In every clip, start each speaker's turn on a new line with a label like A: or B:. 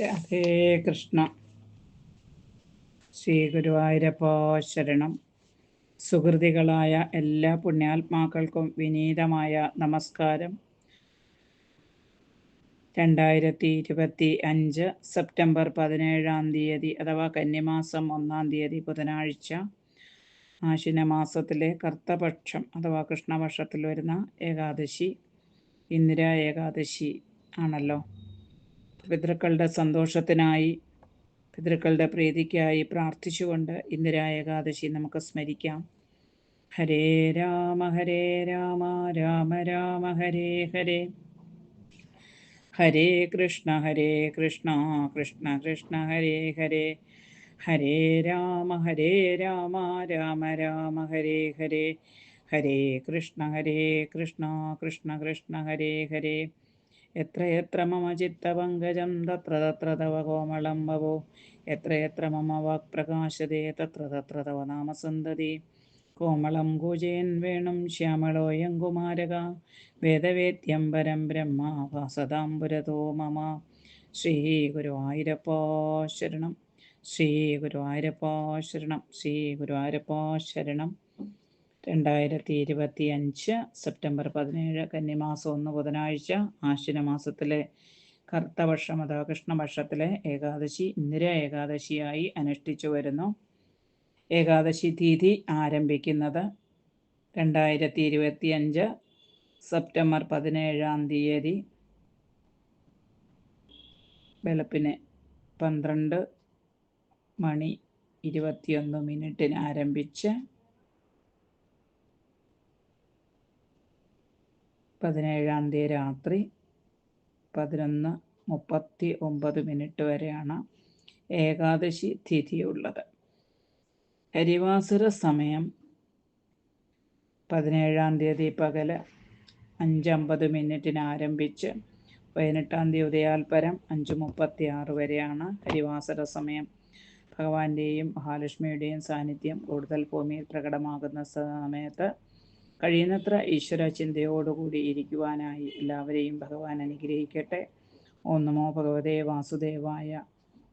A: രാധേ കൃഷ്ണ. ശ്രീ ഗുരുവായൂരപ്പോ ശരണം. സുഹൃതികളായ എല്ലാ പുണ്യാത്മാക്കൾക്കും വിനീതമായ നമസ്കാരം. രണ്ടായിരത്തി ഇരുപത്തി അഞ്ച് സെപ്റ്റംബർ പതിനേഴാം തീയതി അഥവാ കന്നിമാസം ഒന്നാം തീയതി ബുധനാഴ്ച ആശിന മാസത്തിലെ കർത്തപക്ഷം അഥവാ കൃഷ്ണപക്ഷത്തിൽ വരുന്ന ഏകാദശി ഇന്ദിര ഏകാദശി ആണല്ലോ. പിതൃക്കളുടെ സന്തോഷത്തിനായി പിതൃക്കളുടെ പ്രീതിക്കായി പ്രാർത്ഥിച്ചുകൊണ്ട് ഇന്ദിരായ ഏകാദശി നമുക്ക് സ്മരിക്കാം. ഹരേ രാമ ഹരേ രാമ രാമ രാമ ഹരേ ഹരേ. ഹരേ കൃഷ്ണ ഹരേ കൃഷ്ണ കൃഷ്ണ കൃഷ്ണ ഹരേ ഹരേ. ഹരേ രാമ ഹരേ രാമ രാമ രാമ ഹരേ ഹരേ. ഹരേ കൃഷ്ണ ഹരേ കൃഷ്ണ കൃഷ്ണ കൃഷ്ണ ഹരേ ഹരേ. എത്ര എത്ര മമ ചിത്തപങ്കജം തത്ര തത്ര തവ കോമളം ഭവോ. എത്ര എത്ര മമ വാക്പ്രകാശതേ തത്ര തത്ര തവ നാമസന്തതി. കോമളം കൂജയൻ വേണം ശ്യാമളോയം കുമാരക. വേദവേദ്യം പരം ബ്രഹ്മ വാസദാംബുരതോ മമ ശ്രീ ഗുരുവായൂരപ്പോ ശരണം ശ്രീ ഗുരുവായൂരപ്പോ രണ്ടായിരത്തി ഇരുപത്തി അഞ്ച് സെപ്റ്റംബർ പതിനേഴ് കന്നിമാസം ഒന്ന് ബുധനാഴ്ച ആശ്വിന മാസത്തിലെ കർത്തവർഷം അഥവാ കൃഷ്ണപക്ഷത്തിലെ ഏകാദശി ഇന്ദിര ഏകാദശിയായി അനുഷ്ഠിച്ചു വരുന്നു. ഏകാദശി തീയതി ആരംഭിക്കുന്നത് രണ്ടായിരത്തി ഇരുപത്തി അഞ്ച് സെപ്റ്റംബർ പതിനേഴാം തീയതി വെളുപ്പിന് പന്ത്രണ്ട് മണി ഇരുപത്തിയൊന്ന് മിനിറ്റിന് ആരംഭിച്ച് പതിനേഴാം തീയതി രാത്രി പതിനൊന്ന് മുപ്പത്തി ഒമ്പത് മിനിറ്റ് വരെയാണ് ഏകാദശി തിഥിയുള്ളത് ഹരിവാസുര സമയം പതിനേഴാം തീയതി പകൽ അഞ്ചമ്പത് മിനിറ്റിന് ആരംഭിച്ച് പതിനെട്ടാം തീയതി ഉദയാൽപരം അഞ്ച് മുപ്പത്തി ആറ് വരെയാണ് ഹരിവാസര സമയം. ഭഗവാന്റെയും മഹാലക്ഷ്മിയുടെയും സാന്നിധ്യം കൂടുതൽ ഭൂമിയിൽ പ്രകടമാകുന്ന സമയത്ത് കഴിയുന്നത്ര ഈശ്വര ചിന്തയോടുകൂടി ഇരിക്കുവാനായി എല്ലാവരെയും ഭഗവാൻ അനുഗ്രഹിക്കട്ടെ. ഓം ഭഗവതേ വാസുദേവായ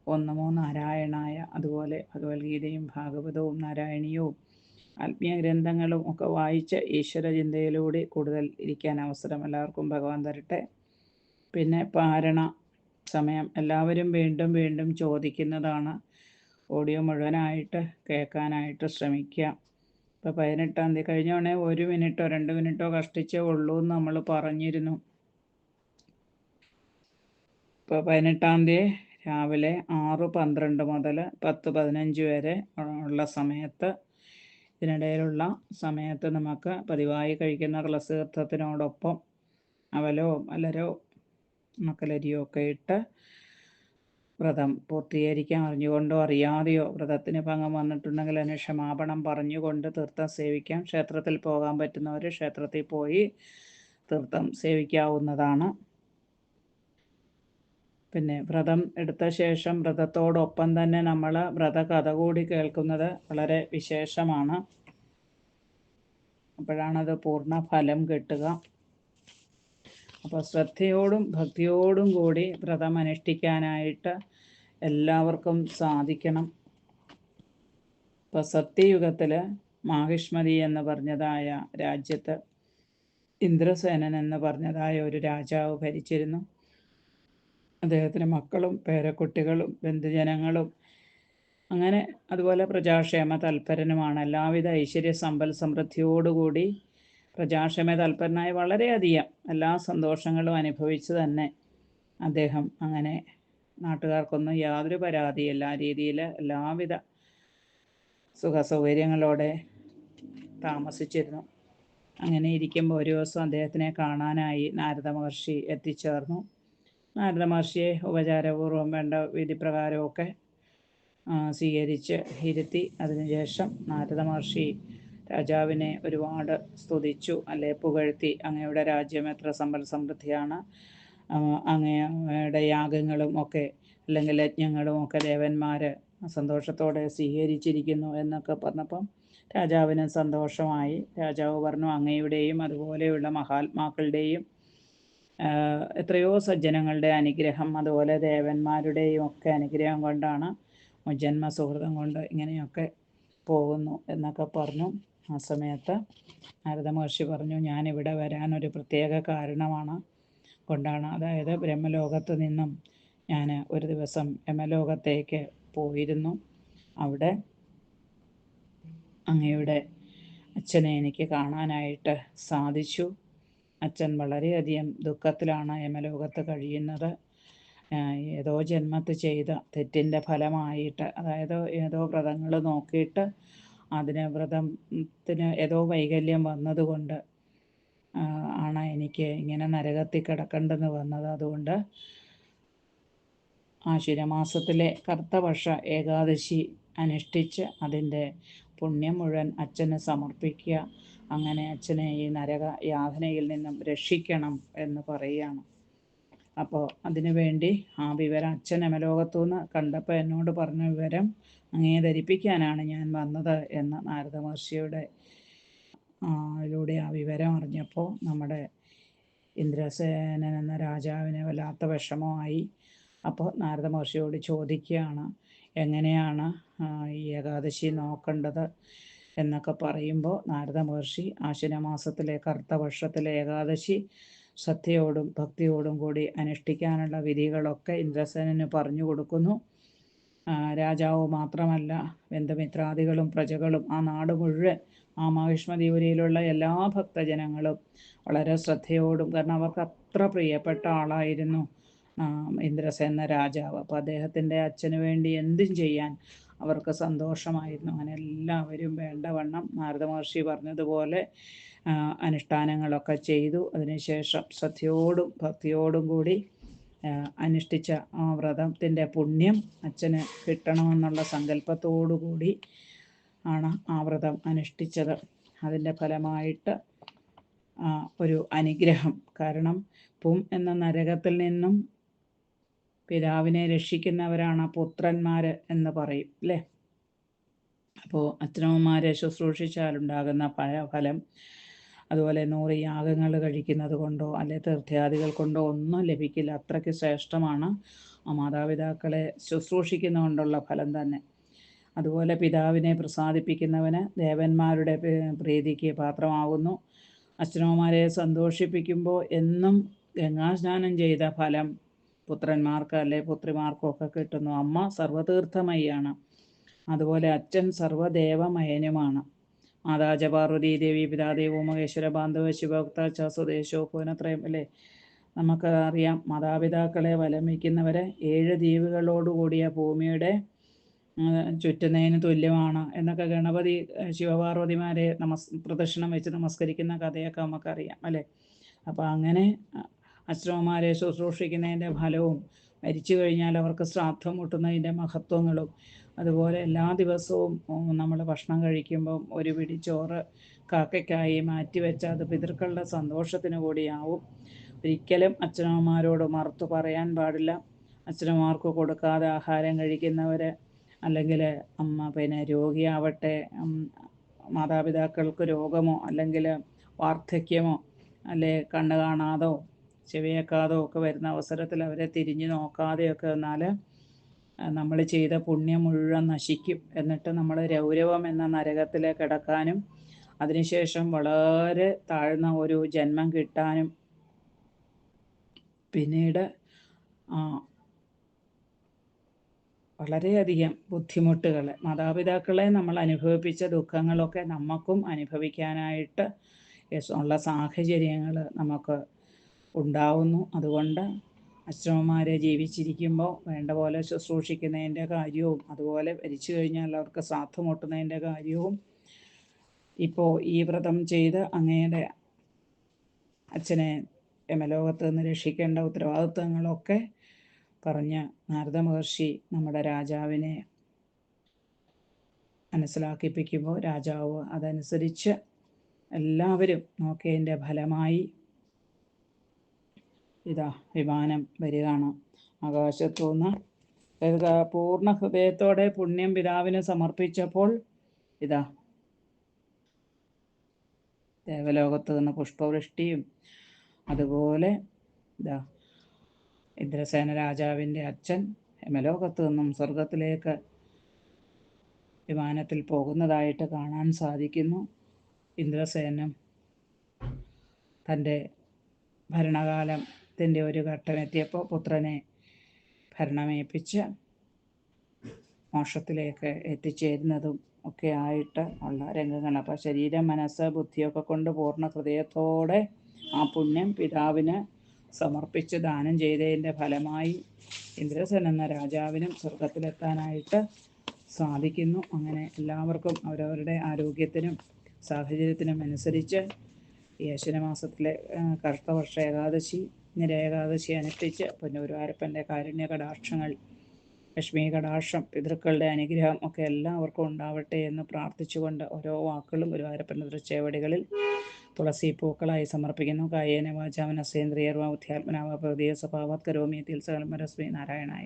A: ഓം നാരായണായ അതുപോലെ ഭഗവത്ഗീതയും ഭാഗവതവും നാരായണീയവും ആത്മീയ ഗ്രന്ഥങ്ങളും ഒക്കെ വായിച്ച് ഈശ്വര ചിന്തയിലൂടെ കൂടുതൽ ഇരിക്കാൻ അവസരം എല്ലാവർക്കും ഭഗവാൻ തരട്ടെ. പിന്നെ പാരണ സമയം. എല്ലാവരും വീണ്ടും വീണ്ടും ചോദിക്കുന്നതാണ്. ഓഡിയോ മുഴുവനായിട്ട് കേൾക്കാനായിട്ട് ശ്രമിക്കുക. ഇപ്പോൾ പതിനെട്ടാം തീയതി കഴിഞ്ഞോണേ ഒരു മിനിറ്റോ രണ്ട് മിനിറ്റോ കഷ്ടിച്ചേ ഉള്ളൂ എന്ന് നമ്മൾ പറഞ്ഞിരുന്നു. ഇപ്പോൾ പതിനെട്ടാം തീയതി രാവിലെ ആറ് പന്ത്രണ്ട് മുതൽ പത്ത് പതിനഞ്ച് വരെ ഉള്ള സമയത്ത് ഇതിനിടയിലുള്ള സമയത്ത് നമുക്ക് പതിവായി കഴിക്കുന്ന തുളസി തീർത്ഥത്തിനോടൊപ്പം അവലോ അലരോ മക്കലരിയോ ഒക്കെ ഇട്ട് വ്രതം പൂർത്തീകരിക്കാൻ അറിഞ്ഞുകൊണ്ടോ അറിയാതെയോ വ്രതത്തിന് ഭംഗം വന്നിട്ടുണ്ടെങ്കിൽ അതിന് ക്ഷമാപണം പറഞ്ഞുകൊണ്ട് തീർത്ഥം സേവിക്കാം. ക്ഷേത്രത്തിൽ പോകാൻ പറ്റുന്നവർ ക്ഷേത്രത്തിൽ പോയി തീർത്ഥം സേവിക്കാവുന്നതാണ്. പിന്നെ വ്രതം എടുത്ത ശേഷം വ്രതത്തോടൊപ്പം തന്നെ നമ്മൾ വ്രത കഥ കൂടി കേൾക്കുന്നത് വളരെ വിശേഷമാണ്. അപ്പോഴാണത് പൂർണ ഫലം കിട്ടുക. അപ്പോൾ ശ്രദ്ധയോടും ഭക്തിയോടും കൂടി വ്രതം അനുഷ്ഠിക്കാനായിട്ട് എല്ലാവർക്കും സാധിക്കണം. ഇപ്പം സത്യയുഗത്തിൽ മാഹിഷ്മതി എന്ന് പറഞ്ഞതായ രാജ്യത്ത് ഇന്ദ്രസേനൻ എന്ന് പറഞ്ഞതായ ഒരു രാജാവ് ഭരിച്ചിരുന്നു. അദ്ദേഹത്തിന് മക്കളും പേരക്കുട്ടികളും ബന്ധുജനങ്ങളും അങ്ങനെ അതുപോലെ പ്രജാക്ഷേമ തൽപരനുമാണ്. എല്ലാവിധ ഐശ്വര്യ സമ്പൽ സമൃദ്ധിയോടുകൂടി പ്രജാക്ഷേമ തൽപരനായി വളരെയധികം എല്ലാ സന്തോഷങ്ങളും അനുഭവിച്ച് തന്നെ അദ്ദേഹം അങ്ങനെ നാട്ടുകാർക്കൊന്നും യാതൊരു പരാതിയില്ല. ആ രീതിയിൽ എല്ലാവിധ സുഖ സൗകര്യങ്ങളോടെ താമസിച്ചിരുന്നു. അങ്ങനെ ഇരിക്കുമ്പോൾ ഒരു ദിവസം അദ്ദേഹത്തിനെ കാണാനായി നാരദ മഹർഷി എത്തിച്ചേർന്നു. നാരദ മഹർഷിയെ ഉപചാരപൂർവം വേണ്ട വിധിപ്രകാരമൊക്കെ സ്വീകരിച്ച് ഇരുത്തി. അതിനുശേഷം നാരദ മഹർഷി രാജാവിനെ ഒരുപാട് സ്തുതിച്ചു അല്ലെ പുകഴ്ത്തി. അങ്ങയുടെ രാജ്യം എത്ര സമ്പൽ സമൃദ്ധിയാണ്. അങ്ങയുടെ യാഗങ്ങളും ഒക്കെ അല്ലെങ്കിൽ യജ്ഞങ്ങളും ഒക്കെ ദേവന്മാർ സന്തോഷത്തോടെ സ്വീകരിച്ചിരിക്കുന്നു എന്നൊക്കെ പറഞ്ഞപ്പം രാജാവിന് സന്തോഷമായി. രാജാവ് പറഞ്ഞു അങ്ങയുടെയും അതുപോലെയുള്ള മഹാത്മാക്കളുടെയും എത്രയോ സജ്ജനങ്ങളുടെ അനുഗ്രഹം അതുപോലെ ദേവന്മാരുടെയും ഒക്കെ അനുഗ്രഹം കൊണ്ടാണ് ജന്മ സുഹൃതം കൊണ്ട് ഇങ്ങനെയൊക്കെ പോകുന്നു എന്നൊക്കെ പറഞ്ഞു. ആ സമയത്ത് നാരദ മഹർഷി പറഞ്ഞു ഞാനിവിടെ വരാൻ ഒരു പ്രത്യേക കാരണമാണ്. കൊണ്ടാണ്. അതായത് ബ്രഹ്മലോകത്ത് നിന്നും ഞാൻ ഒരു ദിവസം യമലോകത്തേക്ക് പോയിരുന്നു. അവിടെ അങ്ങയുടെ അച്ഛനെ എനിക്ക് കാണാനായിട്ട് സാധിച്ചു. അച്ഛൻ വളരെയധികം ദുഃഖത്തിലാണ് യമലോകത്ത് കഴിയുന്നത്. ഏതോ ജന്മത്ത് ചെയ്ത തെറ്റിന്റെ ഫലമായിട്ട് അതായത് ഏതോ വ്രതങ്ങൾ നോക്കിയിട്ട് അതിന് വ്രതത്തിന് ഏതോ വൈകല്യം വന്നതുകൊണ്ട് ആണ് എനിക്ക് ഇങ്ങനെ നരകത്തിൽ കിടക്കേണ്ടെന്ന് വന്നത്. അതുകൊണ്ട് ആശുരമാസത്തിലെ കർത്തവർഷ ഏകാദശി അനുഷ്ഠിച്ച് അതിന്റെ പുണ്യം മുഴുവൻ അച്ഛന് സമർപ്പിക്കുക. അങ്ങനെ അച്ഛനെ ഈ നരക യാതനയിൽ നിന്നും രക്ഷിക്കണം എന്ന് പറയുകയാണ്. അപ്പോൾ അതിനു വേണ്ടി ആ വിവരം അച്ഛൻ അമലോകത്തുനിന്ന് കണ്ടപ്പോൾ എന്നോട് പറഞ്ഞ വിവരം അങ്ങേ ധരിപ്പിക്കാനാണ് ഞാൻ വന്നത് എന്ന് നാരദ മഹർഷിയുടെ അതിലൂടെ ആ വിവരം അറിഞ്ഞപ്പോൾ നമ്മുടെ ഇന്ദ്രസേനൻ എന്ന രാജാവിന് വല്ലാത്ത വിഷമമായി. അപ്പോൾ നാരദ മഹർഷിയോട് ചോദിക്കുകയാണ് എങ്ങനെയാണ് ഈ ഏകാദശി നോക്കേണ്ടത്? എന്നൊക്കെ പറയുമ്പോൾ നാരദ മഹർഷി ആശ്വിനമാസത്തിലെ കറുത്ത വർഷത്തിലെ ഏകാദശി ശ്രദ്ധയോടും ഭക്തിയോടും കൂടി അനുഷ്ഠിക്കാനുള്ള വിധികളൊക്കെ ഇന്ദ്രസേനന് പറഞ്ഞു കൊടുക്കുന്നു. രാജാവ് മാത്രമല്ല ബന്ധുമിത്രാദികളും പ്രജകളും ആ നാട് മുഴുവൻ ആ മഹിഷ്മതിപുരിയിലുള്ള എല്ലാ ഭക്തജനങ്ങളും വളരെ ശ്രദ്ധയോടും കാരണം അവർക്ക് അത്ര പ്രിയപ്പെട്ട ആളായിരുന്നു ഇന്ദ്രസേന രാജാവ്. അപ്പോൾ അദ്ദേഹത്തിന്റെ അച്ഛന് വേണ്ടി എന്തും ചെയ്യാൻ അവർക്ക് സന്തോഷമായിരുന്നു. അങ്ങനെ എല്ലാവരും വേണ്ടവണ്ണം നാരദ മഹർഷി പറഞ്ഞതുപോലെ അനുഷ്ഠാനങ്ങളൊക്കെ ചെയ്തു. അതിനുശേഷം ശ്രദ്ധയോടും ഭക്തിയോടും കൂടി അനുഷ്ഠിച്ച ആ വ്രതത്തിന്റെ പുണ്യം അച്ഛന് കിട്ടണമെന്നുള്ള സങ്കല്പത്തോടു കൂടി ആണ് ആ വ്രതം അനുഷ്ഠിച്ചത്. അതിന്റെ ഫലമായിട്ട് ഒരു അനുഗ്രഹം. കാരണം പും എന്ന നരകത്തിൽ നിന്നും പിതാവിനെ രക്ഷിക്കുന്നവരാണ് പുത്രന്മാർ എന്ന് പറയും അല്ലേ? അപ്പോൾ അച്ഛനമ്മമാരെ ശുശ്രൂഷിച്ചാലുണ്ടാകുന്ന ഫലം അതുപോലെ നൂറ് യാഗങ്ങൾ കഴിക്കുന്നത് കൊണ്ടോ അല്ലെ തീർത്ഥയാദികൾ കൊണ്ടോ ഒന്നും ലഭിക്കില്ല. അത്രയ്ക്ക് ശ്രേഷ്ഠമാണ് ആ മാതാപിതാക്കളെ ശുശ്രൂഷിക്കുന്നതുകൊണ്ടുള്ള ഫലം തന്നെ. അതുപോലെ പിതാവിനെ പ്രസാദിപ്പിക്കുന്നവന് ദേവന്മാരുടെ പ്രീതിക്ക് പാത്രമാകുന്നു. അച്ഛനമ്മമാരെ സന്തോഷിപ്പിക്കുമ്പോൾ എന്നും ഗംഗാസ്നാനം ചെയ്ത ഫലം പുത്രന്മാർക്ക് അല്ലെ പുത്രിമാർക്കും ഒക്കെ കിട്ടുന്നു. അമ്മ സർവതീർത്ഥമയാണ് അതുപോലെ അച്ഛൻ സർവദേവമയനുമാണ്. മാതാജ പാർവതി ദേവി പിതാദേവോ മഹേശ്വര ബാന്ധവ ശിവഭക്ത സ്വദേശോ പൂനത്രയം അല്ലേ? നമുക്ക് അറിയാം മാതാപിതാക്കളെ വലമിക്കുന്നവരെ ഏഴ് ദ്വീപുകളോടുകൂടിയ ഭൂമിയുടെ ചുറ്റുന്നതിന് തുല്യമാണ് എന്നൊക്കെ ഗണപതി ശിവപാർവതിമാരെ നമസ് പ്രദക്ഷിണം വെച്ച് നമസ്കരിക്കുന്ന കഥയൊക്കെ നമുക്കറിയാം അല്ലേ? അപ്പോൾ അങ്ങനെ അശ്രമമാരെ ശുശ്രൂഷിക്കുന്നതിന്റെ ഫലവും മരിച്ചു കഴിഞ്ഞാൽ അവർക്ക് ശ്രാദ്ധം മുട്ടുന്നതിന്റെ മഹത്വങ്ങളും അതുപോലെ എല്ലാ ദിവസവും നമ്മൾ ഭക്ഷണം കഴിക്കുമ്പം ഒരു പിടി ചോറ് കാക്കയ്ക്കായി മാറ്റിവെച്ച അത് പിതൃക്കളുടെ സന്തോഷത്തിന് കൂടിയാവും. ഒരിക്കലും അച്ഛനമ്മമാരോട് മറുത്തു പറയാൻ പാടില്ല. അച്ഛനമ്മമാർക്ക് കൊടുക്കാതെ ആഹാരം കഴിക്കുന്നവർ അല്ലെങ്കിൽ അമ്മ പിന്നെ രോഗിയാവട്ടെ മാതാപിതാക്കൾക്ക് രോഗമോ അല്ലെങ്കിൽ വാർദ്ധക്യമോ അല്ലെ കണ്ണ് കാണാതോ ചെവിയേക്കാതോ ഒക്കെ വരുന്ന അവസരത്തിൽ അവരെ തിരിഞ്ഞു നോക്കാതെയൊക്കെ വന്നാൽ നമ്മൾ ചെയ്ത പുണ്യം മുഴുവൻ നശിക്കും. എന്നിട്ട് നമ്മൾ രൗരവം എന്ന നരകത്തിലേക്ക് കിടക്കാനും അതിനുശേഷം വളരെ താഴ്ന്ന ഒരു ജന്മം കിട്ടാനും പിന്നീട് വളരെയധികം ബുദ്ധിമുട്ടുകൾ മാതാപിതാക്കളെ നമ്മൾ അനുഭവിപ്പിച്ച ദുഃഖങ്ങളൊക്കെ നമുക്കും അനുഭവിക്കാനായിട്ട് ഉള്ള സാഹചര്യങ്ങൾ നമുക്ക് ഉണ്ടാവുന്നു. അതുകൊണ്ട് അച്ഛനമ്മമാരെ ജീവിച്ചിരിക്കുമ്പോൾ വേണ്ട പോലെ ശുശ്രൂഷിക്കുന്നതിന്റെ കാര്യവും അതുപോലെ മരിച്ചു കഴിഞ്ഞാൽ അവർക്ക് സാധ്യമൊട്ടുന്നതിന്റെ മുട്ടുന്നതിന്റെ കാര്യവും. ഇപ്പോൾ ഈ വ്രതം ചെയ്ത് അങ്ങയുടെ അച്ഛനെ യമലോകത്ത് നിന്ന് രക്ഷിക്കേണ്ട ഉത്തരവാദിത്വങ്ങളൊക്കെ പറഞ്ഞ് നാരദ മഹർഷി നമ്മുടെ രാജാവിനെ മനസ്സിലാക്കിപ്പിക്കുമ്പോൾ രാജാവ് അതനുസരിച്ച് എല്ലാവരും നോക്കിയതിന്റെ ഫലമായി ഇതാ വിമാനം വരികയാണ്. ആകാശത്തുനിന്ന് പൂർണ ഹൃദയത്തോടെ പുണ്യം പിതാവിന് സമർപ്പിച്ചപ്പോൾ ഇതാ ദേവലോകത്ത് നിന്ന് പുഷ്പവൃഷ്ടിയും അതുപോലെ ഇതാ ഇന്ദ്രസേന രാജാവിന്റെ അച്ഛൻ യമലോകത്ത് നിന്നും സ്വർഗത്തിലേക്ക് വിമാനത്തിൽ പോകുന്നതായിട്ട് കാണാൻ സാധിക്കുന്നു. ഇന്ദ്രസേനം തന്റെ ഭരണകാലത്തിന്റെ ഒരു ഘട്ടം എത്തിയപ്പോൾ പുത്രനെ ഭരണമേൽപ്പിച്ച് മോക്ഷത്തിലേക്ക് എത്തിച്ചേരുന്നതും ഒക്കെ ആയിട്ട് ഉള്ള രംഗങ്ങൾ അപ്പോൾ ശരീരം മനസ്സ് ബുദ്ധിയൊക്കെ കൊണ്ട് പൂർണ ഹൃദയത്തോടെ ആ പുണ്യം പിതാവിന് സമർപ്പിച്ച് ദാനം ചെയ്തതിന്റെ ഫലമായി ഇന്ദ്രസൻ എന്ന രാജാവിനും സ്വർഗത്തിലെത്താനായിട്ട് സാധിക്കുന്നു. അങ്ങനെ എല്ലാവർക്കും അവരവരുടെ ആരോഗ്യത്തിനും സാഹചര്യത്തിനും അനുസരിച്ച് ഈ മാസത്തിലെ കർത്തവർഷ ഏകാദശി നിര ഏകാദശി അനുഷ്ഠിച്ച് പൊന്നൂരുവാരപ്പന്റെ കാരുണ്യ കടാക്ഷങ്ങൾ ലക്ഷ്മി കടാക്ഷം പിതൃക്കളുടെ അനുഗ്രഹം ഒക്കെ എല്ലാവർക്കും ഉണ്ടാവട്ടെ എന്ന് പ്രാർത്ഥിച്ചുകൊണ്ട് ഓരോ വാക്കുകളും ഗുരുവായൂരപ്പന്റെ ദൃശ്യവടികളിൽ തുളസി പൂക്കളായി സമർപ്പിക്കുന്നു. കായേന വാചാമന സേന്ദ്രിയർവാ ബുദ്ധ്യാത്മനാവ പ്രതീയ സ്വഭാവത് കരോമി തിൽ സകലമരസ്മി നാരായണായ